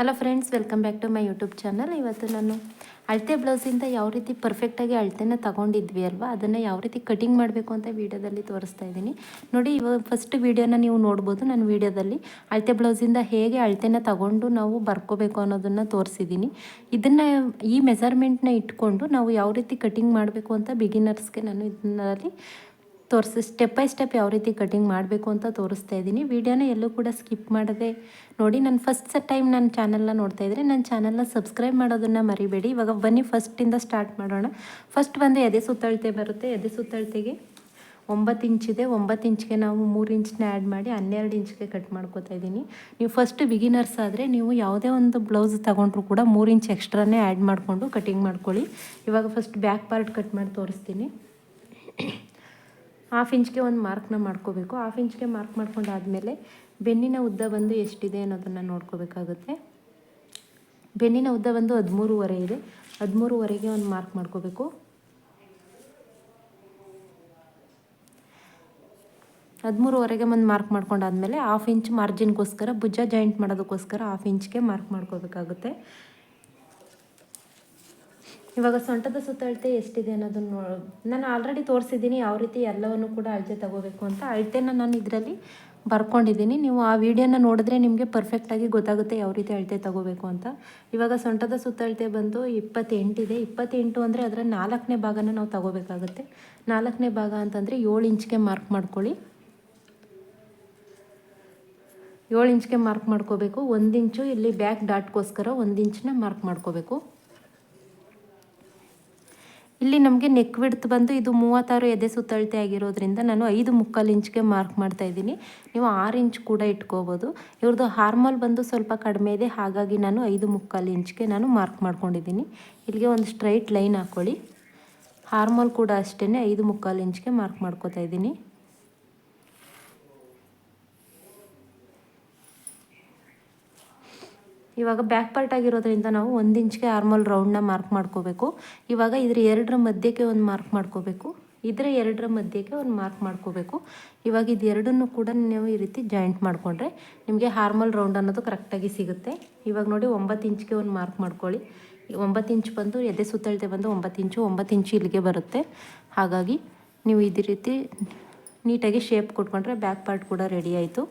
Hello friends welcome back to my YouTube channel ಇವತ್ತು ನಾನು ಅಳತೆ ಬ್ಲೌಸಿಂದ ಯಾವ ರೀತಿ ಪರ್ಫೆಕ್ಟಾಗಿ ಅಳತೆನ ತಗೊಂಡಿದ್ವಿ ಅಲ್ವಾ? ಅದನ್ನು ಯಾವ ರೀತಿ ಕಟಿಂಗ್ ಮಾಡಬೇಕು ಅಂತ ವೀಡಿಯೋದಲ್ಲಿ ತೋರಿಸ್ತಾ ಇದ್ದೀನಿ. ನೋಡಿ ಇವಾಗ ಫಸ್ಟ್ ವೀಡಿಯೋನ ನೀವು ನೋಡ್ಬೋದು. ನನ್ನ ವೀಡಿಯೋದಲ್ಲಿ ಅಳತೆ ಬ್ಲೌಸಿಂದ ಹೇಗೆ ಅಳತೆನ ತಗೊಂಡು ನಾವು ಬರ್ಕೋಬೇಕು ಅನ್ನೋದನ್ನು ತೋರಿಸಿದ್ದೀನಿ. ಇದನ್ನು ಈ ಮೆಸರ್ಮೆಂಟ್ನ ಇಟ್ಕೊಂಡು ನಾವು ಯಾವ ರೀತಿ ಕಟಿಂಗ್ ಮಾಡಬೇಕು ಅಂತ ಬಿಗಿನರ್ಸ್ಗೆ ನಾನು ಇದನ್ನಲ್ಲಿ ತೋರಿಸಿ ಸ್ಟೆಪ್ ಬೈ ಸ್ಟೆಪ್ ಯಾವ ರೀತಿ ಕಟಿಂಗ್ ಮಾಡಬೇಕು ಅಂತ ತೋರಿಸ್ತಾ ಇದ್ದೀನಿ. ವೀಡಿಯೋನ ಎಲ್ಲೂ ಕೂಡ ಸ್ಕಿಪ್ ಮಾಡದೆ ನೋಡಿ, ನಾನು ಫಸ್ಟ್ ಟೈಮ್ ನನ್ನ ಚಾನಲ್ನ ನೋಡ್ತಾ ಇದ್ದರೆ ನನ್ನ ಚಾನಲ್ನ ಸಬ್ಸ್ಕ್ರೈಬ್ ಮಾಡೋದನ್ನು ಮರಿಬೇಡಿ. ಇವಾಗ ಬನ್ನಿ ಫಸ್ಟಿಂದ ಸ್ಟಾರ್ಟ್ ಮಾಡೋಣ. ಫಸ್ಟ್ ಬಂದು ಎದೆ ಸುತ್ತಳತೆ ಬರುತ್ತೆ. ಎದೆ ಸುತ್ತಳತೆಗೆ ಒಂಬತ್ತು ಇಂಚಿದೆ ಒಂಬತ್ತು ಇಂಚ್ಗೆ ನಾವು ಮೂರು ಇಂಚನ್ನ ಆ್ಯಡ್ ಮಾಡಿ ಹನ್ನೆರಡು ಇಂಚ್ಗೆ ಕಟ್ ಮಾಡ್ಕೋತಾ ಇದ್ದೀನಿ. ನೀವು ಫಸ್ಟ್ ಬಿಗಿನರ್ಸ್ ಆದರೆ ನೀವು ಯಾವುದೇ ಒಂದು ಬ್ಲೌಸ್ ತೊಗೊಂಡ್ರು ಕೂಡ ಮೂರು ಇಂಚ್ ಎಕ್ಸ್ಟ್ರಾನೇ ಆ್ಯಡ್ ಮಾಡಿಕೊಂಡು ಕಟಿಂಗ್ ಮಾಡ್ಕೊಳ್ಳಿ. ಇವಾಗ ಫಸ್ಟ್ ಬ್ಯಾಕ್ ಪಾರ್ಟ್ ಕಟ್ ಮಾಡಿ ತೋರಿಸ್ತೀನಿ. ಹಾಫ್ ಇಂಚ್ಗೆ ಒಂದು ಮಾರ್ಕ್ನ ಮಾಡ್ಕೋಬೇಕು. ಹಾಫ್ ಇಂಚ್ಗೆ ಮಾರ್ಕ್ ಮಾಡ್ಕೊಂಡಾದಮೇಲೆ ಬೆನ್ನಿನ ಉದ್ದ ಬಂದು ಎಷ್ಟಿದೆ ಅನ್ನೋದನ್ನು ನೋಡ್ಕೋಬೇಕಾಗುತ್ತೆ. ಬೆನ್ನಿನ ಉದ್ದ ಬಂದು ಹದಿಮೂರುವರೆ ಇದೆ. ಹದಿಮೂರುವರೆಗೆ ಒಂದು ಮಾರ್ಕ್ ಮಾಡ್ಕೋಬೇಕು. ಹದಿಮೂರುವರೆಗೆ ಒಂದು ಮಾರ್ಕ್ ಮಾಡ್ಕೊಂಡಾದ್ಮೇಲೆ ಹಾಫ್ ಇಂಚ್ ಮಾರ್ಜಿನ್ಗೋಸ್ಕರ ಭುಜ ಜಾಯಿಂಟ್ ಮಾಡೋದಕ್ಕೋಸ್ಕರ ಹಾಫ್ ಇಂಚ್ಗೆ ಮಾರ್ಕ್ ಮಾಡ್ಕೋಬೇಕಾಗುತ್ತೆ. ಇವಾಗ ಸೊಂಟದ ಸುತ್ತಳತೆ ಎಷ್ಟಿದೆ ಅನ್ನೋದನ್ನು ನೋ ನಾನು ಆಲ್ರೆಡಿ ತೋರಿಸಿದ್ದೀನಿ, ಯಾವ ರೀತಿ ಎಲ್ಲವನ್ನು ಕೂಡ ಅಳತೆ ತಗೋಬೇಕು ಅಂತ ಅಳತೆನ ನಾನು ಇದರಲ್ಲಿ ಬರ್ಕೊಂಡಿದ್ದೀನಿ. ನೀವು ಆ ವಿಡಿಯೋನ ನೋಡಿದ್ರೆ ನಿಮಗೆ ಪರ್ಫೆಕ್ಟಾಗಿ ಗೊತ್ತಾಗುತ್ತೆ ಯಾವ ರೀತಿ ಅಳತೆ ತಗೋಬೇಕು ಅಂತ. ಇವಾಗ ಸೊಂಟದ ಸುತ್ತಳತೆ ಬಂದು ಇಪ್ಪತ್ತೆಂಟಿದೆ ಇಪ್ಪತ್ತೆಂಟು ಅಂದರೆ ಅದರ ನಾಲ್ಕನೇ ಭಾಗನ ನಾವು ತಗೋಬೇಕಾಗುತ್ತೆ. ನಾಲ್ಕನೇ ಭಾಗ ಅಂತಂದರೆ ಏಳು ಇಂಚ್ಗೆ ಮಾರ್ಕ್ ಮಾಡ್ಕೊಳ್ಳಿ. ಏಳು ಇಂಚ್ಗೆ ಮಾರ್ಕ್ ಮಾಡ್ಕೋಬೇಕು. ಒಂದು ಇಂಚು ಇಲ್ಲಿ ಬ್ಯಾಕ್ ಡಾಟ್ಗೋಸ್ಕರ ಒಂದು ಇಂಚನ್ನ ಮಾರ್ಕ್ ಮಾಡ್ಕೋಬೇಕು. ಇಲ್ಲಿ ನಮಗೆ ನೆಕ್ ವಿಡ್ತ್ ಬಂದು ಇದು ಮೂವತ್ತಾರು ಎದೆ ಸುತ್ತಳತೆ ಆಗಿರೋದ್ರಿಂದ ನಾನು ಐದು ಮುಕ್ಕಾಲು ಇಂಚ್ಗೆ ಮಾರ್ಕ್ ಮಾಡ್ತಾ ಇದ್ದೀನಿ. ನೀವು ಆರು ಇಂಚ್ ಕೂಡ ಇಟ್ಕೋಬೋದು. ಇವ್ರದ್ದು ಹಾರ್ಮಲ್ ಬಂದು ಸ್ವಲ್ಪ ಕಡಿಮೆ ಇದೆ. ಹಾಗಾಗಿ ನಾನು ಐದು ಮುಕ್ಕಾಲು ಇಂಚ್ಗೆ ನಾನು ಮಾರ್ಕ್ ಮಾಡ್ಕೊಂಡಿದ್ದೀನಿ. ಇಲ್ಲಿಗೆ ಒಂದು ಸ್ಟ್ರೈಟ್ ಲೈನ್ ಹಾಕ್ಕೊಳ್ಳಿ ಹಾರ್ಮಲ್ ಕೂಡ ಅಷ್ಟೇ ಐದು ಮುಕ್ಕಾಲು ಇಂಚ್ಗೆ ಮಾರ್ಕ್ ಮಾಡ್ಕೋತಾ ಇದ್ದೀನಿ. ಇವಾಗ ಬ್ಯಾಕ್ ಪಾರ್ಟ್ ಆಗಿರೋದ್ರಿಂದ ನಾವು ಒಂದು ಇಂಚ್ಗೆ ಆರ್ಮಲ್ ರೌಂಡ್ನ ಮಾರ್ಕ್ ಮಾಡ್ಕೋಬೇಕು. ಇವಾಗ ಇದ್ರ ಎರಡರ ಮಧ್ಯಕ್ಕೆ ಒಂದು ಮಾರ್ಕ್ ಮಾಡ್ಕೋಬೇಕು. ಇದರ ಎರಡರ ಮಧ್ಯಕ್ಕೆ ಒಂದು ಮಾರ್ಕ್ ಮಾಡ್ಕೋಬೇಕು. ಇವಾಗ ಇದು ಎರಡನ್ನೂ ಕೂಡ ನೀವು ಈ ರೀತಿ ಜಾಯಿಂಟ್ ಮಾಡಿಕೊಂಡ್ರೆ ನಿಮಗೆ ಹಾರ್ಮಲ್ ರೌಂಡ್ ಅನ್ನೋದು ಕರೆಕ್ಟಾಗಿ ಸಿಗುತ್ತೆ. ಇವಾಗ ನೋಡಿ ಒಂಬತ್ತು ಇಂಚ್ಗೆ ಒಂದು ಮಾರ್ಕ್ ಮಾಡ್ಕೊಳ್ಳಿ. ಒಂಬತ್ತು ಇಂಚ್ ಬಂದು ಎದೆ ಸುತ್ತಳತೆ ಬಂದು ಒಂಬತ್ತು ಇಂಚು ಒಂಬತ್ತು ಇಂಚು ಇಲ್ಲಿಗೆ ಬರುತ್ತೆ. ಹಾಗಾಗಿ ನೀವು ಇದೇ ರೀತಿ ನೀಟಾಗಿ ಶೇಪ್ ಕೊಟ್ಕೊಂಡ್ರೆ ಬ್ಯಾಕ್ ಪಾರ್ಟ್ ಕೂಡ ರೆಡಿ ಆಯಿತು.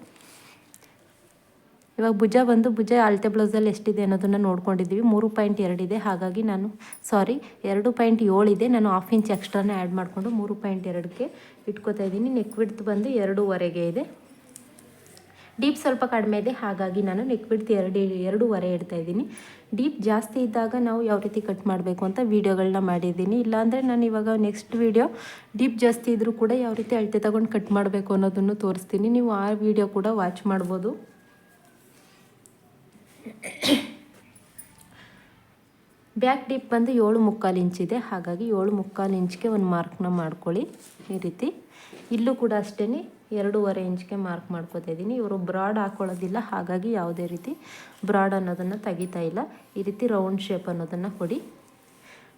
ಇವಾಗ ಭುಜ ಬಂದು ಭುಜ ಅಳತೆ ಬ್ಲೌಸಲ್ಲಿ ಎಷ್ಟಿದೆ ಅನ್ನೋದನ್ನು ನೋಡ್ಕೊಂಡಿದ್ದೀವಿ. ಮೂರು ಪಾಯಿಂಟ್ ಎರಡಿದೆ ಹಾಗಾಗಿ ನಾನು ಸಾರಿ ಎರಡು ಪಾಯಿಂಟ್ ಏಳಿದೆ ನಾನು ಹಾಫ್ ಇಂಚ್ ಎಕ್ಸ್ಟ್ರಾನೇ ಆ್ಯಡ್ ಮಾಡಿಕೊಂಡು ಮೂರು ಪಾಯಿಂಟ್ ಎರಡಕ್ಕೆ ಇಟ್ಕೋತಾ ಇದ್ದೀನಿ. ನೆಕ್ ವಿಡ್ತ್ ಬಂದು ಎರಡೂವರೆಗೆ ಇದೆ. ಡೀಪ್ ಸ್ವಲ್ಪ ಕಡಿಮೆ ಇದೆ. ಹಾಗಾಗಿ ನಾನು ನೆಕ್ ಬಿಡ್ತು ಎರಡು, ಎರಡೂವರೆ ಇಡ್ತಾ ಇದ್ದೀನಿ. ಡೀಪ್ ಜಾಸ್ತಿ ಇದ್ದಾಗ ನಾವು ಯಾವ ರೀತಿ ಕಟ್ ಮಾಡಬೇಕು ಅಂತ ವೀಡಿಯೋಗಳನ್ನ ಮಾಡಿದ್ದೀನಿ. ಇಲ್ಲಾಂದರೆ ನಾನು ಇವಾಗ ನೆಕ್ಸ್ಟ್ ವೀಡಿಯೋ ಡೀಪ್ ಜಾಸ್ತಿ ಇದ್ದರೂ ಕೂಡ ಯಾವ ರೀತಿ ಅಳತೆ ತಗೊಂಡು ಕಟ್ ಮಾಡಬೇಕು ಅನ್ನೋದನ್ನು ತೋರಿಸ್ತೀನಿ. ನೀವು ಆ ವಿಡಿಯೋ ಕೂಡ ವಾಚ್ ಮಾಡ್ಬೋದು. ಬ್ಯಾಕ್ ಡಿಪ್ ಬಂದು ಏಳು ಮುಕ್ಕಾಲು ಇಂಚಿದೆ ಹಾಗಾಗಿ ಏಳು ಮುಕ್ಕಾಲು ಇಂಚ್ಗೆ ಒಂದು ಮಾರ್ಕ್ನ ಮಾಡ್ಕೊಳ್ಳಿ. ಈ ರೀತಿ. ಇಲ್ಲೂ ಕೂಡ ಅಷ್ಟೇ ಎರಡೂವರೆ ಇಂಚ್ಗೆ ಮಾರ್ಕ್ ಮಾಡ್ಕೋತಾ ಇದ್ದೀನಿ. ಇವರು ಬ್ರಾಡ್ ಹಾಕೊಳ್ಳೋದಿಲ್ಲ. ಹಾಗಾಗಿ ಯಾವುದೇ ರೀತಿ ಬ್ರಾಡ್ ಅನ್ನೋದನ್ನು ತೆಗಿತಾ ಇಲ್ಲ. ಈ ರೀತಿ ರೌಂಡ್ ಶೇಪ್ ಅನ್ನೋದನ್ನು ಕೊಡಿ.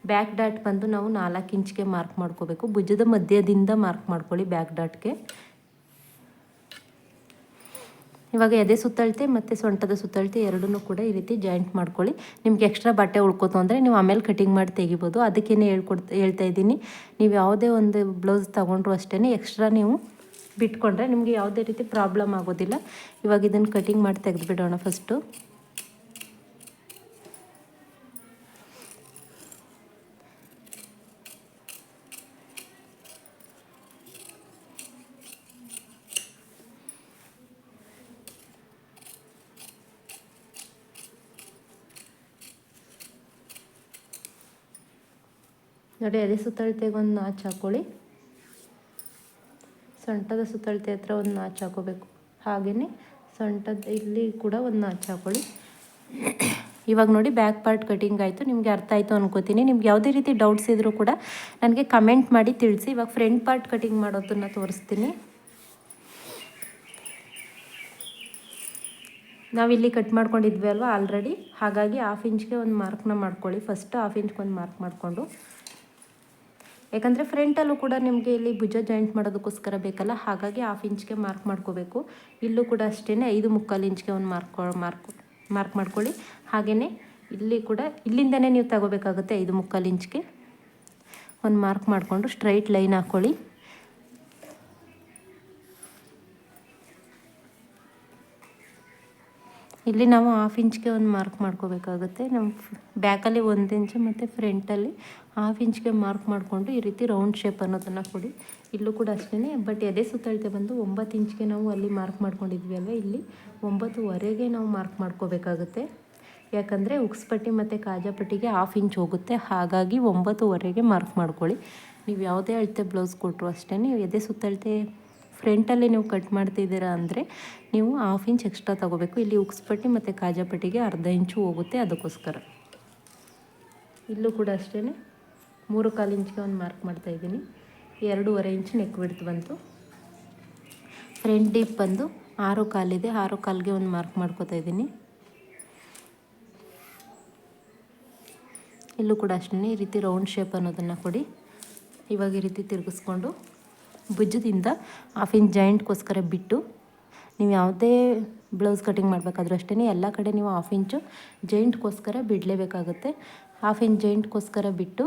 ಬ್ಯಾಕ್ ಡಾಟ್ ಬಂದು ನಾವು ನಾಲ್ಕು ಇಂಚ್ಗೆ ಮಾರ್ಕ್ ಮಾಡ್ಕೋಬೇಕು. ಭುಜದ ಮಧ್ಯದಿಂದ ಮಾರ್ಕ್ ಮಾಡ್ಕೊಳ್ಳಿ ಬ್ಯಾಕ್ ಡಾಟ್ಗೆ. ಇವಾಗ ಎದೆ ಸುತ್ತಳತೆ ಮತ್ತು ಸೊಂಟದ ಸುತ್ತಳತೆ ಎರಡನ್ನೂ ಕೂಡ ಈ ರೀತಿ ಜಾಯಿಂಟ್ ಮಾಡ್ಕೊಳ್ಳಿ. ನಿಮ್ಗೆ ಎಕ್ಸ್ಟ್ರಾ ಬಟ್ಟೆ ಉಳ್ಕೋತು ಅಂದರೆ ನೀವು ಆಮೇಲೆ ಕಟಿಂಗ್ ಮಾಡಿ ತೆಗಿಬೋದು. ಅದಕ್ಕೇ ಹೇಳ್ಕೊಡ್ತಾ ಹೇಳ್ತಾ ಇದ್ದೀನಿ. ನೀವು ಯಾವುದೇ ಒಂದು ಬ್ಲೌಸ್ ತೊಗೊಂಡ್ರು ಅಷ್ಟೇ ಎಕ್ಸ್ಟ್ರಾ ನೀವು ಬಿಟ್ಕೊಂಡ್ರೆ ನಿಮಗೆ ಯಾವುದೇ ರೀತಿ ಪ್ರಾಬ್ಲಮ್ ಆಗೋದಿಲ್ಲ. ಇವಾಗ ಇದನ್ನು ಕಟಿಂಗ್ ಮಾಡಿ ತೆಗೆದುಬಿಡೋಣ ಫಸ್ಟು ನೋಡಿ, ಅದೇ ಸುತ್ತಳತೆಗೆ ಒಂದು ನಾಚು ಹಾಕ್ಕೊಳ್ಳಿ ಸೊಂಟದ ಸುತ್ತಳತೆ ಹತ್ರ ಒಂದು ನಾಚು ಹಾಕೋಬೇಕು. ಹಾಗೆಯೇ ಸೊಂಟದ ಇಲ್ಲಿ ಕೂಡ ಒಂದು ನಾಚು ಹಾಕ್ಕೊಳ್ಳಿ ಇವಾಗ ನೋಡಿ, ಬ್ಯಾಕ್ ಪಾರ್ಟ್ ಕಟಿಂಗ್ ಆಯಿತು. ನಿಮಗೆ ಅರ್ಥ ಆಯಿತು ಅನ್ಕೋತೀನಿ. ನಿಮ್ಗೆ ಯಾವುದೇ ರೀತಿ ಡೌಟ್ಸ್ ಇದ್ದರೂ ಕೂಡ ನನಗೆ ಕಮೆಂಟ್ ಮಾಡಿ ತಿಳಿಸಿ. ಇವಾಗ ಫ್ರಂಟ್ ಪಾರ್ಟ್ ಕಟಿಂಗ್ ಮಾಡೋದನ್ನು ತೋರಿಸ್ತೀನಿ. ನಾವಿಲ್ಲಿ ಕಟ್ ಮಾಡ್ಕೊಂಡಿದ್ವಿ ಅಲ್ವಾ ಆಲ್ರೆಡಿ? ಹಾಗಾಗಿ ಹಾಫ್ ಇಂಚ್ಗೆ ಒಂದು ಮಾರ್ಕ್ನ ಮಾಡ್ಕೊಳ್ಳಿ. ಫಸ್ಟ್ ಹಾಫ್ ಇಂಚ್ಗೆ ಒಂದು ಮಾರ್ಕ್ ಮಾಡಿಕೊಂಡು. ಯಾಕಂದರೆ ಫ್ರಂಟಲ್ಲೂ ಕೂಡ ನಿಮಗೆ ಇಲ್ಲಿ ಭುಜ ಜಾಯಿಂಟ್ ಮಾಡೋದಕ್ಕೋಸ್ಕರ ಬೇಕಲ್ಲ, ಹಾಗಾಗಿ ಹಾಫ್ ಇಂಚ್ಗೆ ಮಾರ್ಕ್ ಮಾಡ್ಕೋಬೇಕು. ಇಲ್ಲೂ ಕೂಡ ಅಷ್ಟೇ ಐದು ಮುಕ್ಕಾಲು ಇಂಚ್ಗೆ ಒಂದು ಮಾರ್ಕ್ ಮಾರ್ಕ್ ಮಾರ್ಕ್ ಮಾಡ್ಕೊಳ್ಳಿ. ಹಾಗೆಯೇ ಇಲ್ಲಿ ಕೂಡ, ಇಲ್ಲಿಂದನೇ ನೀವು ತಗೋಬೇಕಾಗುತ್ತೆ ಐದು ಮುಕ್ಕಾಲು ಇಂಚ್ಗೆ ಒಂದು ಮಾರ್ಕ್ ಮಾಡಿಕೊಂಡು ಸ್ಟ್ರೈಟ್ ಲೈನ್ ಹಾಕ್ಕೊಳ್ಳಿ ಇಲ್ಲಿ ನಾವು ಹಾಫ್ ಇಂಚ್ಗೆ ಒಂದು ಮಾರ್ಕ್ ಮಾಡ್ಕೋಬೇಕಾಗುತ್ತೆ. ನಮ್ಮ ಬ್ಯಾಕಲ್ಲಿ ಒಂದು ಇಂಚು ಮತ್ತು ಫ್ರಂಟಲ್ಲಿ ಹಾಫ್ ಇಂಚ್ಗೆ ಮಾರ್ಕ್ ಮಾಡಿಕೊಂಡು ಈ ರೀತಿ ರೌಂಡ್ ಶೇಪ್ ಅನ್ನೋದನ್ನು ಕೊಡಿ. ಇಲ್ಲೂ ಕೂಡ ಅಷ್ಟೇ ಬಟ್ ಎದೆ ಸುತ್ತಳತೆ ಬಂದು ಒಂಬತ್ತು ಇಂಚ್ಗೆ ನಾವು ಅಲ್ಲಿ ಮಾರ್ಕ್ ಮಾಡ್ಕೊಂಡಿದ್ವಿ ಅಲ್ವ? ಇಲ್ಲಿ ಒಂಬತ್ತುವರೆಗೆ ನಾವು ಮಾರ್ಕ್ ಮಾಡ್ಕೋಬೇಕಾಗುತ್ತೆ. ಯಾಕಂದರೆ ಉಕ್ಸ್ಪಟ್ಟಿ ಮತ್ತು ಕಾಜಾಪಟ್ಟಿಗೆ ಹಾಫ್ ಇಂಚ್ ಹೋಗುತ್ತೆ. ಹಾಗಾಗಿ ಒಂಬತ್ತುವರೆಗೆ ಮಾರ್ಕ್ ಮಾಡ್ಕೊಳ್ಳಿ. ನೀವು ಯಾವುದೇ ಅಳತೆ ಬ್ಲೌಸ್ ಕೊಟ್ಟರು ಅಷ್ಟೇ ನೀವು ಎದೆ ಸುತ್ತಳತೆ ಫ್ರಂಟಲ್ಲಿ ನೀವು ಕಟ್ ಮಾಡ್ತಿದ್ದೀರಾ ಅಂದರೆ ನೀವು ಹಾಫ್ ಇಂಚ್ ಎಕ್ಸ್ಟ್ರಾ ತೊಗೋಬೇಕು. ಇಲ್ಲಿ ಉಕ್ಸ್ಪಟ್ಟಿ ಮತ್ತು ಕಾಜಾಪಟ್ಟಿಗೆ ಅರ್ಧ ಇಂಚು ಹೋಗುತ್ತೆ ಅದಕ್ಕೋಸ್ಕರ. ಇಲ್ಲೂ ಕೂಡ ಅಷ್ಟೇ ಮೂರು ಕಾಲು ಇಂಚ್ಗೆ ಒಂದು ಮಾರ್ಕ್ ಮಾಡ್ತಾಯಿದ್ದೀನಿ ಎರಡೂವರೆ ಇಂಚ್ ನೆಕ್ ಬಿಡ್ತು ಬಂತು. ಫ್ರಂಟ್ ಡೀಪ್ ಬಂದು ಆರು ಕಾಲಿದೆ ಆರು ಕಾಲಿಗೆ ಒಂದು ಮಾರ್ಕ್ ಮಾಡ್ಕೋತಾ ಇದ್ದೀನಿ. ಇಲ್ಲೂ ಕೂಡ ಅಷ್ಟೇ ಈ ರೀತಿ ರೌಂಡ್ ಶೇಪ್ ಅನ್ನೋದನ್ನು ಕೊಡಿ. ಇವಾಗ ಈ ರೀತಿ ತಿರುಗಿಸ್ಕೊಂಡು ಭುಜದಿಂದ ಹಾಫ್ ಇಂಚ್ ಜಾಯಿಂಟ್ಗೋಸ್ಕರ ಬಿಟ್ಟು ನೀವು ಯಾವುದೇ ಬ್ಲೌಸ್ ಕಟಿಂಗ್ ಮಾಡಬೇಕಾದ್ರೂ ಅಷ್ಟೇ ಎಲ್ಲ ಕಡೆ ನೀವು ಹಾಫ್ ಇಂಚು ಜಾಯಿಂಟ್ಗೋಸ್ಕರ ಬಿಡಲೇಬೇಕಾಗುತ್ತೆ. ಹಾಫ್ ಇಂಚ್ ಜೈಂಟ್ಗೋಸ್ಕರ ಬಿಟ್ಟು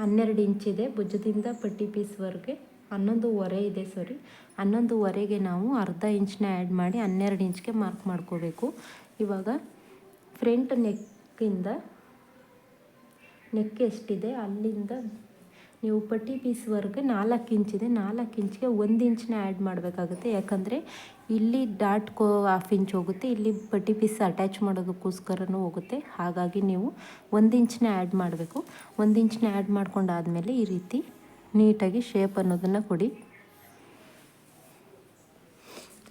ಹನ್ನೆರಡು ಇಂಚಿದೆ ಭುಜದಿಂದ ಪಟ್ಟಿ ಪೀಸ್ವರೆಗೆ ಹನ್ನೊಂದುವರೆ ಇದೆ ಸಾರಿ ಹನ್ನೊಂದುವರೆಗೆ ನಾವು ಅರ್ಧ ಇಂಚನ್ನ ಆ್ಯಡ್ ಮಾಡಿ ಹನ್ನೆರಡು ಇಂಚ್ಗೆ ಮಾರ್ಕ್ ಮಾಡ್ಕೋಬೇಕು. ಇವಾಗ ಫ್ರಂಟ್ ನೆಕ್ಕಿಂದ ನೆಕ್ ಎಷ್ಟಿದೆ, ಅಲ್ಲಿಂದ ನೀವು ಪಟ್ಟಿ ಪೀಸ್ವರೆಗೆ ನಾಲ್ಕು ಇಂಚಿದೆ ನಾಲ್ಕು ಇಂಚ್ಗೆ ಒಂದು ಇಂಚನ್ನ ಆ್ಯಡ್ ಮಾಡಬೇಕಾಗುತ್ತೆ. ಯಾಕಂದರೆ ಇಲ್ಲಿ ಡಾಟ್ ಕೋ ಹಾಫ್ ಇಂಚ್ ಹೋಗುತ್ತೆ. ಇಲ್ಲಿ ಪಟ್ಟಿ ಪೀಸ್ ಅಟ್ಯಾಚ್ ಮಾಡೋದಕ್ಕೋಸ್ಕರನೂ ಹೋಗುತ್ತೆ. ಹಾಗಾಗಿ ನೀವು ಒಂದು ಇಂಚನ್ನ ಆ್ಯಡ್ ಮಾಡಬೇಕು. ಒಂದು ಇಂಚನ್ನ ಆ್ಯಡ್ ಮಾಡ್ಕೊಂಡಾದಮೇಲೆ ಈ ರೀತಿ ನೀಟಾಗಿ ಶೇಪ್ ಅನ್ನೋದನ್ನು ಕೊಡಿ.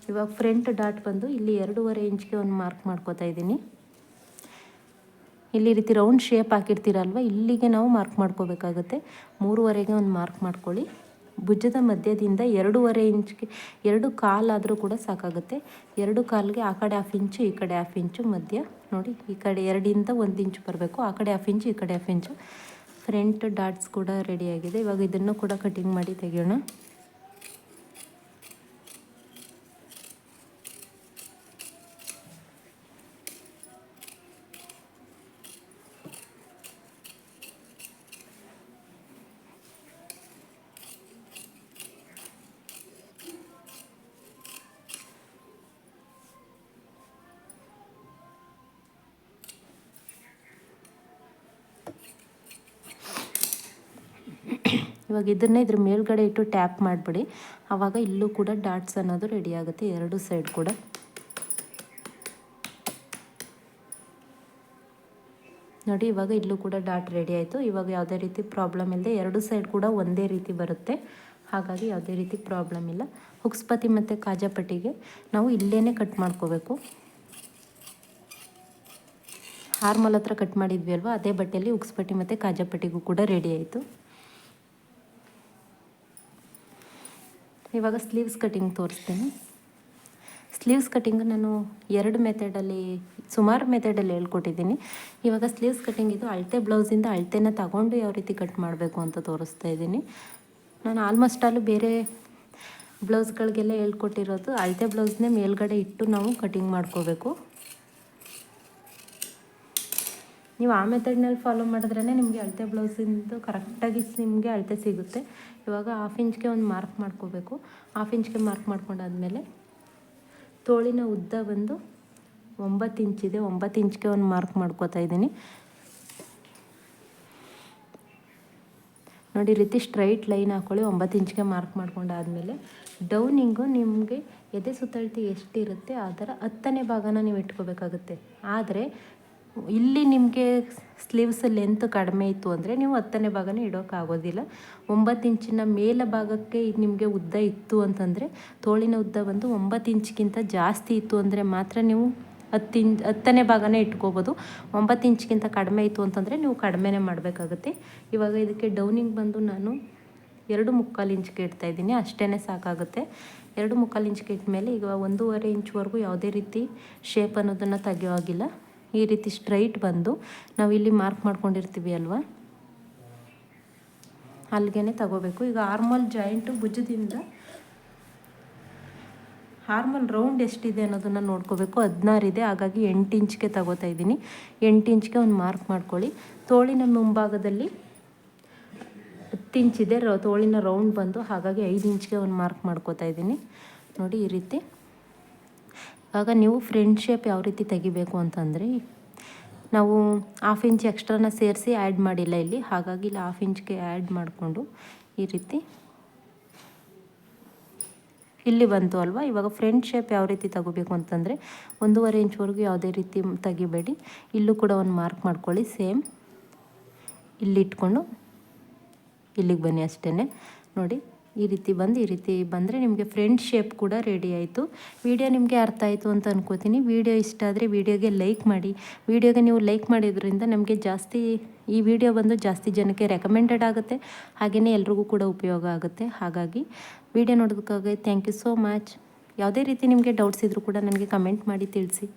ಇವಾಗ ಫ್ರಂಟ್ ಡಾಟ್ ಬಂದು ಇಲ್ಲಿ ಎರಡೂವರೆ ಇಂಚ್ಗೆ ಒಂದು ಮಾರ್ಕ್ ಮಾಡ್ಕೋತಾ ಇದ್ದೀನಿ. ಇಲ್ಲಿ ರೀತಿ ರೌಂಡ್ ಶೇಪ್ ಹಾಕಿರ್ತೀರಲ್ವ, ಇಲ್ಲಿಗೆ ನಾವು ಮಾರ್ಕ್ ಮಾಡ್ಕೋಬೇಕಾಗುತ್ತೆ. ಮೂರುವರೆಗೆ ಒಂದು ಮಾರ್ಕ್ ಮಾಡ್ಕೊಳ್ಳಿ. ಭುಜದ ಮಧ್ಯದಿಂದ ಎರಡೂವರೆ ಇಂಚ್ಗೆ, ಎರಡು ಕಾಲಾದರೂ ಕೂಡ ಸಾಕಾಗುತ್ತೆ. ಎರಡು ಕಾಲಿಗೆ ಆ ಕಡೆ ಹಾಫ್ ಇಂಚು, ಈ ಕಡೆ ಹಾಫ್ ಇಂಚು, ಮಧ್ಯ. ನೋಡಿ, ಈ ಕಡೆ ಎರಡಿಂದ ಒಂದು ಇಂಚು ಬರಬೇಕು, ಆ ಕಡೆ ಹಾಫ್ ಇಂಚು, ಈ ಕಡೆ ಹಾಫ್ ಇಂಚು. ಫ್ರಂಟ್ ಡಾಟ್ಸ್ ಕೂಡ ರೆಡಿಯಾಗಿದೆ ಇವಾಗ ಇದನ್ನು ಕೂಡ ಕಟಿಂಗ್ ಮಾಡಿ ತೆಗೆಯೋಣ. ಇವಾಗ ಇದನ್ನೇ ಇದ್ರ ಮೇಲ್ಗಡೆ ಇಟ್ಟು ಟ್ಯಾಪ್ ಮಾಡಿಬಿಡಿ. ಆವಾಗ ಇಲ್ಲೂ ಕೂಡ ಡಾಟ್ಸ್ ಅನ್ನೋದು ರೆಡಿ ಆಗುತ್ತೆ. ಎರಡು ಸೈಡ್ ಕೂಡ. ನೋಡಿ, ಇವಾಗ ಇಲ್ಲೂ ಕೂಡ ಡಾಟ್ ರೆಡಿ ಆಯಿತು. ಇವಾಗ ಯಾವುದೇ ರೀತಿ ಪ್ರಾಬ್ಲಮ್ ಇಲ್ಲದೆ ಎರಡು ಸೈಡ್ ಕೂಡ ಒಂದೇ ರೀತಿ ಬರುತ್ತೆ. ಹಾಗಾಗಿ ಯಾವುದೇ ರೀತಿ ಪ್ರಾಬ್ಲಮ್ ಇಲ್ಲ. ಹುಕ್ಸ್ಪತಿ ಮತ್ತು ಕಾಜಾಪಟ್ಟಿಗೆ ನಾವು ಇಲ್ಲೇ ಕಟ್ ಮಾಡ್ಕೋಬೇಕು. ಹಾರ್ಮಲ್ ಹತ್ರ ಕಟ್ ಮಾಡಿದ್ವಿ ಅಲ್ವಾ? ಅದೇ ಬಟ್ಟೆಯಲ್ಲಿ ಉಕ್ಸ್ಪಟ್ಟಿ ಮತ್ತು ಕಾಜಾಪಟ್ಟಿಗೂ ಕೂಡ ರೆಡಿ ಆಯಿತು. ಇವಾಗ ಸ್ಲೀವ್ಸ್ ಕಟಿಂಗ್ ತೋರಿಸ್ತೀನಿ. ಸ್ಲೀವ್ಸ್ ಕಟಿಂಗ್ ನಾನು ಎರಡು ಮೆಥಡಲ್ಲಿ, ಸುಮಾರು ಮೆಥಡಲ್ಲಿ ಹೇಳ್ಕೊಟ್ಟಿದ್ದೀನಿ. ಇವಾಗ ಸ್ಲೀವ್ಸ್ ಕಟಿಂಗ್ ಇದು ಅಳತೆ ಬ್ಲೌಸಿಂದ ಅಳತೆನ ತಗೊಂಡು ಯಾವ ರೀತಿ ಕಟ್ ಮಾಡಬೇಕು ಅಂತ ತೋರಿಸ್ತಾ ಇದ್ದೀನಿ. ನಾನು ಆಲ್ಮೋಸ್ಟ್ ಅಲ್ಲೂ ಬೇರೆ ಬ್ಲೌಸ್ಗಳಿಗೆಲ್ಲ ಹೇಳ್ಕೊಟ್ಟಿರೋದು ಅಳತೆ ಬ್ಲೌಸ್ನೇ ಮೇಲ್ಗಡೆ ಇಟ್ಟು ನಾವು ಕಟಿಂಗ್ ಮಾಡ್ಕೋಬೇಕು. ನೀವು ಆ ಮೆಥಡ್ನಲ್ಲಿ ಫಾಲೋ ಮಾಡಿದ್ರೇ ನಿಮಗೆ ಅಳತೆ ಬ್ಲೌಸಿಂದು ಕರೆಕ್ಟಾಗಿ ನಿಮಗೆ ಅಳತೆ ಸಿಗುತ್ತೆ. ಇವಾಗ ಹಾಫ್ ಇಂಚ್ಗೆ ಒಂದು ಮಾರ್ಕ್ ಮಾಡ್ಕೋಬೇಕು. ಹಾಫ್ ಇಂಚ್ಗೆ ಮಾರ್ಕ್ ಮಾಡ್ಕೊಂಡಾದ್ಮೇಲೆ ತೋಳಿನ ಉದ್ದ ಬಂದು ಒಂಬತ್ತು ಇಂಚಿದೆ ಒಂಬತ್ತು ಇಂಚ್ಗೆ ಒಂದು ಮಾರ್ಕ್ ಮಾಡ್ಕೋತಾ ಇದ್ದೀನಿ. ನೋಡಿ ರೀತಿ ಸ್ಟ್ರೈಟ್ ಲೈನ್ ಹಾಕ್ಕೊಳ್ಳಿ ಒಂಬತ್ತು ಇಂಚ್ಗೆ ಮಾರ್ಕ್ ಮಾಡ್ಕೊಂಡಾದ್ಮೇಲೆ ಡೌನಿಂಗು ನಿಮಗೆ ಎದೆ ಸುತ್ತಳತೆ ಎಷ್ಟಿರುತ್ತೆ, ಅದರ ಹತ್ತನೇ ಭಾಗನ ನೀವು ಇಟ್ಕೋಬೇಕಾಗುತ್ತೆ. ಆದರೆ ಇಲ್ಲಿ ನಿಮಗೆ ಸ್ಲೀವ್ಸ್ ಲೆಂತ್ ಕಡಿಮೆ ಇತ್ತು ಅಂದರೆ ನೀವು ಹತ್ತನೇ ಭಾಗನೇ ಇಡೋಕ್ಕಾಗೋದಿಲ್ಲ ಒಂಬತ್ತು ಇಂಚಿನ ಮೇಲ ಭಾಗಕ್ಕೆ ನಿಮಗೆ ಉದ್ದ ಇತ್ತು ಅಂತಂದರೆ ತೋಳಿನ ಉದ್ದ ಬಂದು ಒಂಬತ್ತು ಇಂಚ್ಗಿಂತ ಜಾಸ್ತಿ ಇತ್ತು ಅಂದರೆ ಮಾತ್ರ ನೀವು ಹತ್ತು ಇಂಚ್ ಹತ್ತನೇ ಭಾಗನೇ ಇಟ್ಕೋಬೋದು. ಒಂಬತ್ತು ಇಂಚ್ಗಿಂತ ಕಡಿಮೆ ಇತ್ತು ಅಂತಂದರೆ ನೀವು ಕಡಿಮೆನೇ ಮಾಡಬೇಕಾಗುತ್ತೆ. ಇವಾಗ ಇದಕ್ಕೆ ಡೌನಿಂಗ್ ಬಂದು ನಾನು ಎರಡು ಮುಕ್ಕಾಲು ಇಂಚ್ಗೆ ಇಡ್ತಾಯಿದ್ದೀನಿ ಅಷ್ಟೇ ಸಾಕಾಗುತ್ತೆ. ಎರಡು ಮುಕ್ಕಾಲು ಇಂಚ್ಗೆ ಇಟ್ಟ ಮೇಲೆ ಈಗ ಒಂದೂವರೆ ಇಂಚ್ವರೆಗೂ ಯಾವುದೇ ರೀತಿ ಶೇಪ್ ಅನ್ನೋದನ್ನು ತೆಗೆಯೋ ಆಗಿಲ್ಲ ಈ ರೀತಿ ಸ್ಟ್ರೈಟ್ ಬಂದು ನಾವು ಇಲ್ಲಿ ಮಾರ್ಕ್ ಮಾಡ್ಕೊಂಡಿರ್ತೀವಿ ಅಲ್ವಾ? ಅಲ್ಲಿಗೆ ತಗೋಬೇಕು. ಈಗ ಆರ್ಮಲ್ ಜಾಯಿಂಟು ಭುಜದಿಂದ ಹಾರ್ಮಲ್ ರೌಂಡ್ ಎಷ್ಟಿದೆ ಅನ್ನೋದನ್ನು ನೋಡ್ಕೋಬೇಕು. ಹದಿನಾರು ಇದೆ, ಹಾಗಾಗಿ ಎಂಟು ಇಂಚ್ಗೆ ತಗೋತಾ ಇದ್ದೀನಿ. ಎಂಟು ಇಂಚ್ಗೆ ಒಂದು ಮಾರ್ಕ್ ಮಾಡ್ಕೊಳ್ಳಿ. ತೋಳಿನ ಮುಂಭಾಗದಲ್ಲಿ ಹತ್ತು ಇಂಚಿದೆ ತೋಳಿನ ರೌಂಡ್ ಬಂದು ಹಾಗಾಗಿ ಐದು ಇಂಚ್ಗೆ ಒಂದು ಮಾರ್ಕ್ ಮಾಡ್ಕೋತಾ ಇದ್ದೀನಿ. ನೋಡಿ ಈ ರೀತಿ. ಆಗ ನೀವು ಫ್ರಂಟ್ ಶೇಪ್ ಯಾವ ರೀತಿ ತೆಗಿಬೇಕು ಅಂತಂದರೆ, ನಾವು ಹಾಫ್ ಇಂಚ್ ಎಕ್ಸ್ಟ್ರಾನ ಸೇರಿಸಿ ಆ್ಯಡ್ ಮಾಡಿಲ್ಲ ಇಲ್ಲಿ. ಹಾಗಾಗಿ ಇಲ್ಲಿ ಹಾಫ್ ಇಂಚ್ಗೆ ಆ್ಯಡ್ ಮಾಡಿಕೊಂಡು ಈ ರೀತಿ ಇಲ್ಲಿ ಬಂತು ಅಲ್ವಾ? ಇವಾಗ ಫ್ರಂಟ್ ಶೇಪ್ ಯಾವ ರೀತಿ ತಗೋಬೇಕು ಅಂತಂದರೆ, ಒಂದೂವರೆ ಇಂಚ್ವರೆಗೂ ಯಾವುದೇ ರೀತಿ ತೆಗಿಬೇಡಿ. ಇಲ್ಲೂ ಕೂಡ ಒಂದು ಮಾರ್ಕ್ ಮಾಡ್ಕೊಳ್ಳಿ. ಸೇಮ್ ಇಲ್ಲಿ ಇಟ್ಕೊಂಡು ಇಲ್ಲಿಗೆ ಬನ್ನಿ ಅಷ್ಟೇ ನೋಡಿ. ಈ ರೀತಿ ಬಂದು, ಈ ರೀತಿ ಬಂದರೆ ನಿಮಗೆ ಫ್ರೆಂಡ್ ಶೇಪ್ ಕೂಡ ರೆಡಿ ಆಯಿತು. ವಿಡಿಯೋ ನಿಮಗೆ ಅರ್ಥ ಆಯಿತು ಅಂತ ಅನ್ಕೋತೀನಿ. ವಿಡಿಯೋ ಇಷ್ಟ ಆದರೆ ವಿಡಿಯೋಗೆ ಲೈಕ್ ಮಾಡಿ. ವಿಡಿಯೋಗೆ ನೀವು ಲೈಕ್ ಮಾಡಿದ್ರಿಂದ ನಮಗೆ ಜಾಸ್ತಿ, ಈ ವಿಡಿಯೋ ಬಂದು ಜಾಸ್ತಿ ಜನಕ್ಕೆ ರೆಕಮೆಂಡೆಡ್ ಆಗುತ್ತೆ. ಹಾಗೆಯೇ ಎಲ್ರಿಗೂ ಕೂಡ ಉಪಯೋಗ ಆಗುತ್ತೆ. ಹಾಗಾಗಿ ವಿಡಿಯೋ ನೋಡೋದಕ್ಕಾಗಿ ಥ್ಯಾಂಕ್ ಯು ಸೋ ಮಚ್ ಯಾವುದೇ ರೀತಿ ನಿಮಗೆ ಡೌಟ್ಸ್ ಇದ್ದರೂ ಕೂಡ ನನಗೆ ಕಮೆಂಟ್ ಮಾಡಿ ತಿಳಿಸಿ.